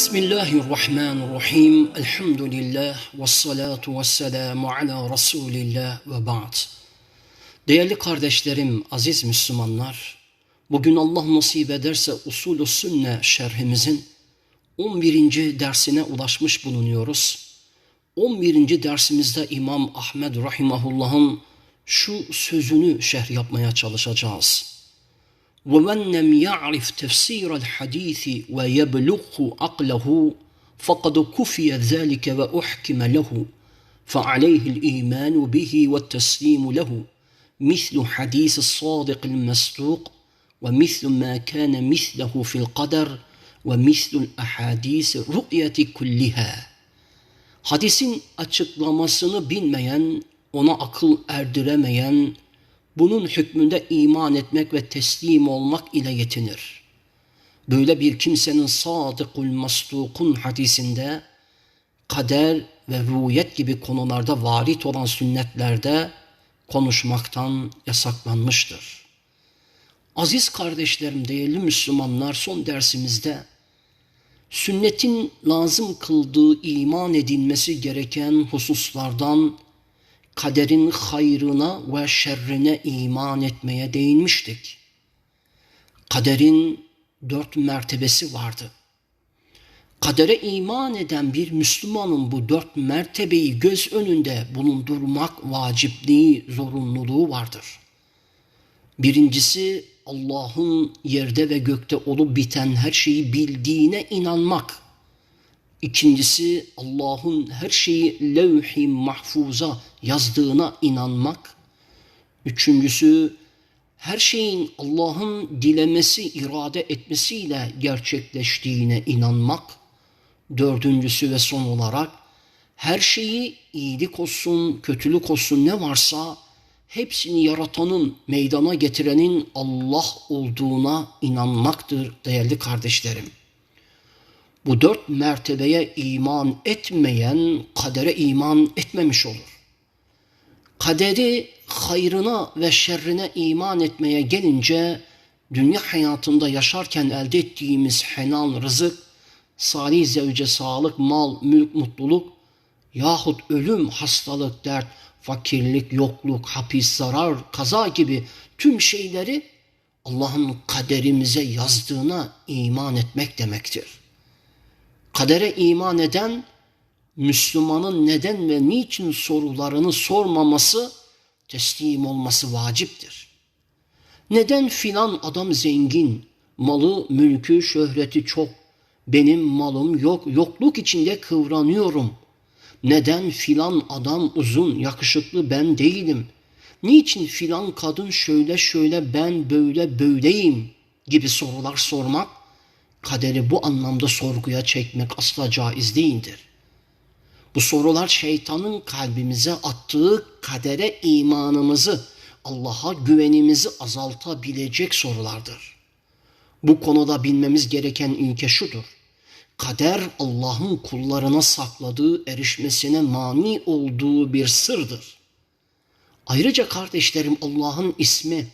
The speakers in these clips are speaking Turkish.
Bismillahirrahmanirrahim. Elhamdülillah ve salatu ve selamu ala Resulillah ve ba'd. Değerli kardeşlerim, aziz Müslümanlar, bugün Allah nasip ederse usulü sünne şerhimizin 11. dersine ulaşmış bulunuyoruz. 11. dersimizde İmam Ahmed Rahimahullah'ın şu sözünü şerh yapmaya çalışacağız. ومن لم يعرف تفسير الحديث ويبلغه عقله فقد كفي ذلك وأحكم له فعليه الإيمان به والتسليم له مثل حديث الصادق المصدوق ومثل ما كان مثله في القدر ومثل الأحاديث رؤية كلها. Hadisin açıklamasını bilmeyen, ona akıl erdiremeyen, bunun hükmünde iman etmek ve teslim olmak ile yetinir. Böyle bir kimsenin sadıkul masdukun hadisinde kader ve rüyet gibi konularda varit olan sünnetlerde konuşmaktan yasaklanmıştır. Aziz kardeşlerim, değerli Müslümanlar son dersimizde sünnetin lazım kıldığı iman edilmesi gereken hususlardan kaderin hayrına ve şerrine iman etmeye değinmiştik. Kaderin dört mertebesi vardı. Kadere iman eden bir Müslümanın bu dört mertebeyi göz önünde bulundurmak vacipliği, zorunluluğu vardır. Birincisi Allah'ın yerde ve gökte olup biten her şeyi bildiğine inanmak. İkincisi Allah'ın her şeyi levh-i mahfuza yazdığına inanmak. Üçüncüsü her şeyin Allah'ın dilemesi, irade etmesiyle gerçekleştiğine inanmak. Dördüncüsü ve son olarak her şeyi iyilik olsun, kötülük olsun ne varsa hepsini yaratanın, meydana getirenin Allah olduğuna inanmaktır değerli kardeşlerim. Bu dört mertebeye iman etmeyen kadere iman etmemiş olur. Kaderi hayrına ve şerrine iman etmeye gelince dünya hayatında yaşarken elde ettiğimiz helal rızık, salih zevce sağlık, mal, mülk, mutluluk yahut ölüm, hastalık, dert, fakirlik, yokluk, hapis, zarar, kaza gibi tüm şeyleri Allah'ın kaderimize yazdığına iman etmek demektir. Kadere iman eden Müslümanın neden ve niçin sorularını sormaması, teslim olması vaciptir. Neden filan adam zengin, malı, mülkü, şöhreti çok, benim malım yok, yokluk içinde kıvranıyorum. Neden filan adam uzun, yakışıklı ben değilim? Niçin filan kadın şöyle şöyle ben böyle böyleyim gibi sorular sormak kaderi bu anlamda sorguya çekmek asla caiz değildir. Bu sorular şeytanın kalbimize attığı kadere imanımızı, Allah'a güvenimizi azaltabilecek sorulardır. Bu konuda bilmemiz gereken ilke şudur. Kader Allah'ın kullarına sakladığı erişmesine mani olduğu bir sırdır. Ayrıca kardeşlerim Allah'ın ismi,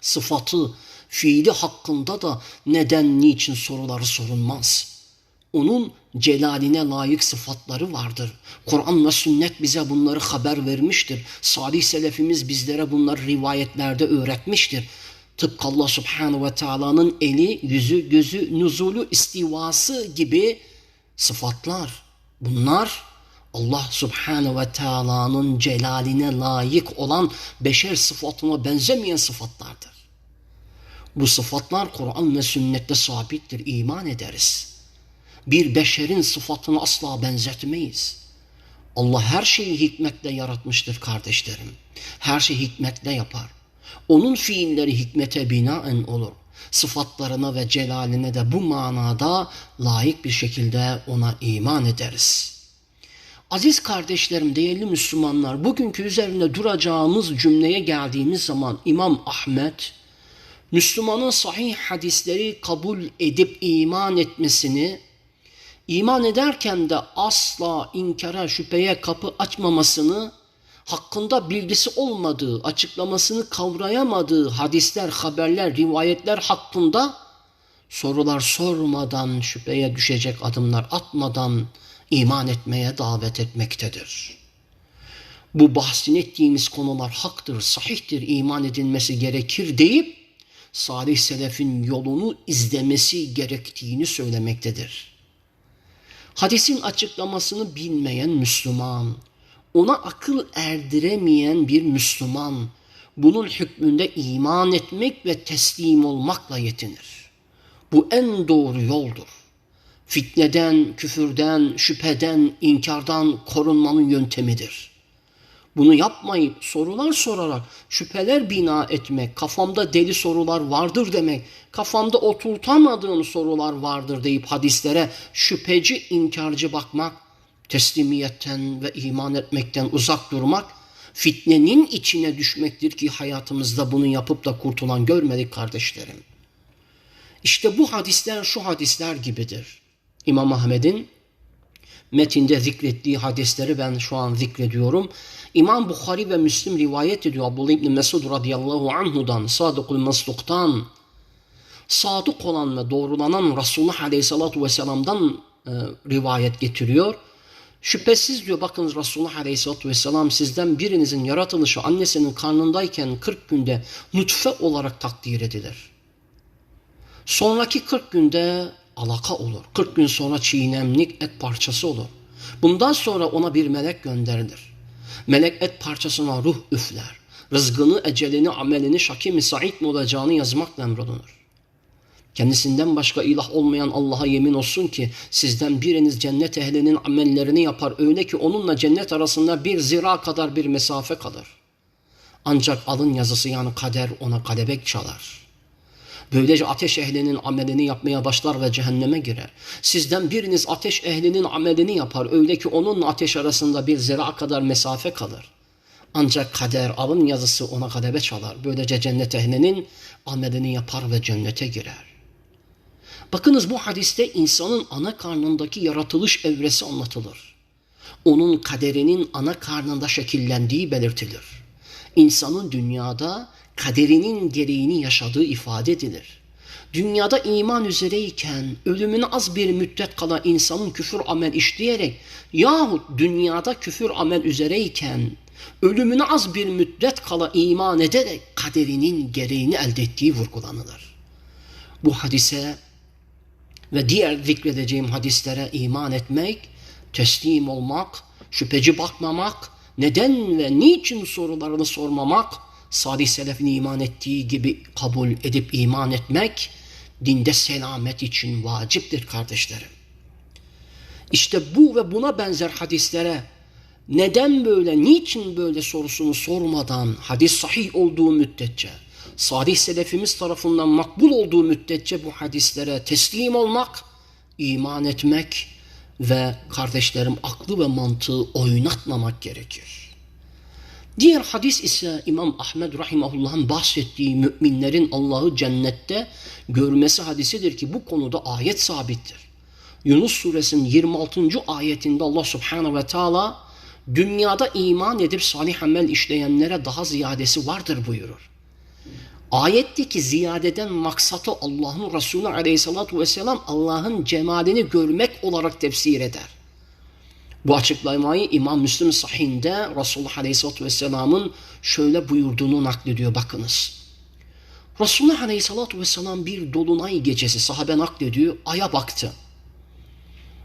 sıfatı, fiili hakkında da neden niçin soruları sorulmaz. Onun celaline layık sıfatları vardır. Kur'an ve sünnet bize bunları haber vermiştir. Salih selefimiz bizlere bunları rivayetlerde öğretmiştir. Tıpkı Allah subhanahu ve teala'nın eli, yüzü, gözü, nuzulu, istivası gibi sıfatlar. Bunlar Allah subhanahu ve teala'nın celaline layık olan beşer sıfatına benzemeyen sıfatlardır. Bu sıfatlar Kur'an ve sünnette sabittir, iman ederiz. Bir beşerin sıfatını asla benzetmeyiz. Allah her şeyi hikmetle yaratmıştır kardeşlerim. Her şeyi hikmetle yapar. Onun fiilleri hikmete binaen olur. Sıfatlarına ve celaline de bu manada layık bir şekilde ona iman ederiz. Aziz kardeşlerim, değerli Müslümanlar, bugünkü üzerinde duracağımız cümleye geldiğimiz zaman İmam Ahmet, Müslümanın sahih hadisleri kabul edip iman etmesini, iman ederken de asla inkara, şüpheye kapı açmamasını, hakkında bilgisi olmadığı, açıklamasını kavrayamadığı hadisler, haberler, rivayetler hakkında sorular sormadan, şüpheye düşecek adımlar atmadan iman etmeye davet etmektedir. Bu bahsin ettiğimiz konular haktır, sahihtir, iman edilmesi gerekir deyip salih selefin yolunu izlemesi gerektiğini söylemektedir. Hadisin açıklamasını bilmeyen Müslüman, ona akıl erdiremeyen bir Müslüman, bunun hükmünde iman etmek ve teslim olmakla yetinir. Bu en doğru yoldur. Fitneden, küfürden, şüpheden, inkardan korunmanın yöntemidir. Bunu yapmayıp sorular sorarak şüpheler bina etmek, kafamda deli sorular vardır demek, kafamda oturtamadığım sorular vardır deyip hadislere şüpheci, inkarcı bakmak, teslimiyetten ve iman etmekten uzak durmak, fitnenin içine düşmektir ki hayatımızda bunu yapıp da kurtulan görmedik kardeşlerim. İşte bu hadisler şu hadisler gibidir. İmam Ahmed'in metinde zikrettiği hadisleri ben şu an zikrediyorum. İmam Bukhari ve Müslim rivayet ediyor Abdullah İbni Mesud radıyallahu anhudan, Sadıkul Masluk'tan, sadık olan ve doğrulanan Resulullah aleyhissalatu vesselam'dan e, rivayet getiriyor. Şüphesiz diyor bakınız Resulullah aleyhissalatu vesselam sizden birinizin yaratılışı annesinin karnındayken 40 günde nutfe olarak takdir edilir. Sonraki 40 günde alaka olur. 40 gün sonra çiğnemlik et parçası olur. Bundan sonra ona bir melek gönderilir. Melek et parçasına ruh üfler. Rızgını, ecelini, amelini, şaki mi, sa'id mi olacağını yazmakla emrolunur. Kendisinden başka ilah olmayan Allah'a yemin olsun ki sizden biriniz cennet ehlinin amellerini yapar öyle ki onunla cennet arasında bir zira kadar bir mesafe kalır. Ancak alın yazısı yani kader ona kalebek çalar. Böylece ateş ehlinin amelini yapmaya başlar ve cehenneme girer. Sizden biriniz ateş ehlinin amelini yapar öyle ki onunla ateş arasında bir zira kadar mesafe kalır. Ancak kader alın yazısı ona kadebe çalar. Böylece cennet ehlinin amelini yapar ve cennete girer. Bakınız bu hadiste insanın ana karnındaki yaratılış evresi anlatılır. Onun kaderinin ana karnında şekillendiği belirtilir. İnsanın dünyada kaderinin gereğini yaşadığı ifade edilir. Dünyada iman üzereyken ölümüne az bir müddet kala insanın küfür amel işleyerek yahut dünyada küfür amel üzereyken ölümüne az bir müddet kala iman ederek kaderinin gereğini elde ettiği vurgulanılır. Bu hadise ve diğer zikredeceğim hadislere iman etmek, teslim olmak, şüpheci bakmamak, neden ve niçin sorularını sormamak, salih selefin iman ettiği gibi kabul edip iman etmek, dinde selamet için vaciptir kardeşlerim. İşte bu ve buna benzer hadislere neden böyle, niçin böyle sorusunu sormadan hadis sahih olduğu müddetçe, salih selefimiz tarafından makbul olduğu müddetçe bu hadislere teslim olmak, iman etmek ve kardeşlerim aklı ve mantığı oynatmamak gerekir. Diğer hadis ise İmam Ahmed Rahimahullah'ın bahsettiği müminlerin Allah'ı cennette görmesi hadisidir ki bu konuda ayet sabittir. Yunus suresinin 26. ayetinde Allah subhanahu ve teala dünyada iman edip salih amel işleyenlere daha ziyadesi vardır buyurur. Ayetteki ziyadeden maksatı Allah'ın Resulü aleyhissalatu vesselam Allah'ın cemalini görmek olarak tefsir eder. Bu açıklamayı İmam Müslim sahihinde Resulullah aleyhissalatu vesselamın şöyle buyurduğunu naklediyor bakınız. Resulullah aleyhissalatu vesselam bir dolunay gecesi sahabe naklediyor aya baktı.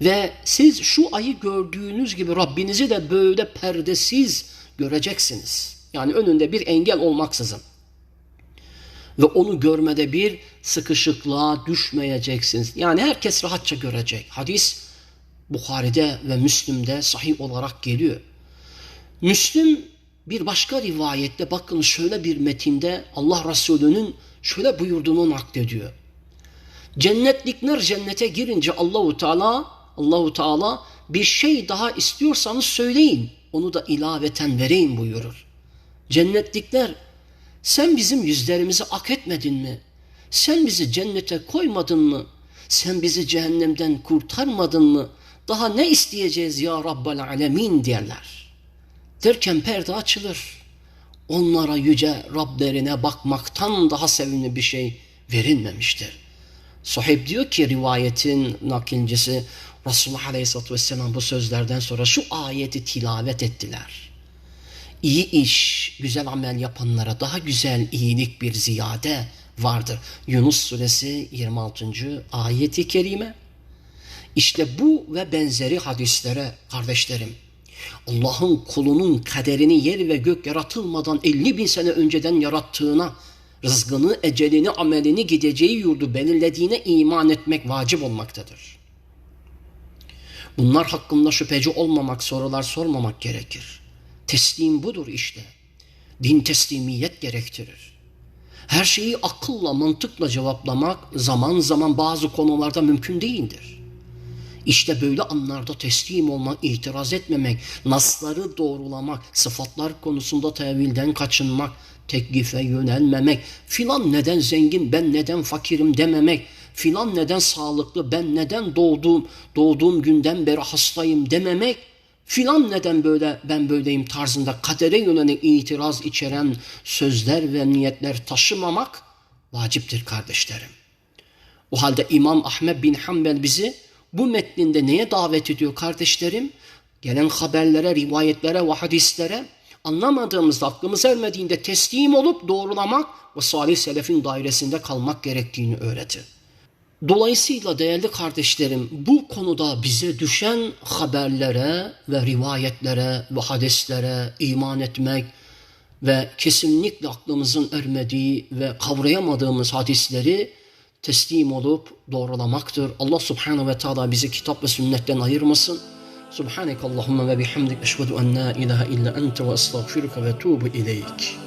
Ve siz şu ayı gördüğünüz gibi Rabbinizi de böyle perdesiz göreceksiniz. Yani önünde bir engel olmaksızın ve onu görmede bir sıkışıklığa düşmeyeceksiniz. Yani herkes rahatça görecek. Hadis Bukhari'de ve Müslim'de sahih olarak geliyor. Müslim bir başka rivayette bakın şöyle bir metinde Allah Resulü'nün şöyle buyurduğunu naklediyor. Cennetlikler cennete girince Allahu Teala Allahu Teala bir şey daha istiyorsanız söyleyin. Onu da ilaveten vereyim buyurur. Cennetlikler sen bizim yüzlerimizi ak etmedin mi? Sen bizi cennete koymadın mı? Sen bizi cehennemden kurtarmadın mı? Daha ne isteyeceğiz ya Rabbel Alemin derler. Derken perde açılır. Onlara yüce Rablerine bakmaktan daha sevimli bir şey verilmemiştir. Sahip diyor ki rivayetin nakilcisi Resulullah Aleyhisselatü Vesselam bu sözlerden sonra şu ayeti tilavet ettiler. İyi iş, güzel amel yapanlara daha güzel iyilik bir ziyade vardır. Yunus suresi 26. ayeti kerime. İşte bu ve benzeri hadislere kardeşlerim Allah'ın kulunun kaderini yer ve gök yaratılmadan 50 bin sene önceden yarattığına, rızkını, ecelini, amelini, gideceği yurdu belirlediğine iman etmek vacip olmaktadır. Bunlar hakkında şüpheci olmamak, sorular sormamak gerekir. Teslim budur işte. Din teslimiyet gerektirir. Her şeyi akılla, mantıkla cevaplamak zaman zaman bazı konularda mümkün değildir. İşte böyle anlarda teslim olmak, itiraz etmemek, nasları doğrulamak, sıfatlar konusunda tevilden kaçınmak, teklife yönelmemek, filan neden zengin, ben neden fakirim? dememek, filan neden sağlıklı, ben neden doğduğum, doğduğum günden beri hastayım? dememek, filan neden böyle, ben böyleyim? tarzında kadere yönelik itiraz içeren sözler ve niyetler taşımamak vaciptir kardeşlerim. O halde İmam Ahmed bin Hanbel bizi bu metninde neye davet ediyor kardeşlerim? Gelen haberlere, rivayetlere ve hadislere anlamadığımızda, aklımız ermediğinde teslim olup doğrulamak ve salih selefin dairesinde kalmak gerektiğini öğretir. Dolayısıyla değerli kardeşlerim bu konuda bize düşen haberlere ve rivayetlere ve hadislere iman etmek ve kesinlikle aklımızın ermediği ve kavrayamadığımız hadisleri teslim olup doğrulamaktır. Allah subhanahu ve taala bizi kitap ve sünnetten ayırmasın. Subhaneke Allahumma ve bihamdik eşhedü en la ilahe illa ente ve estağfiruke ve tuğbu ileyk.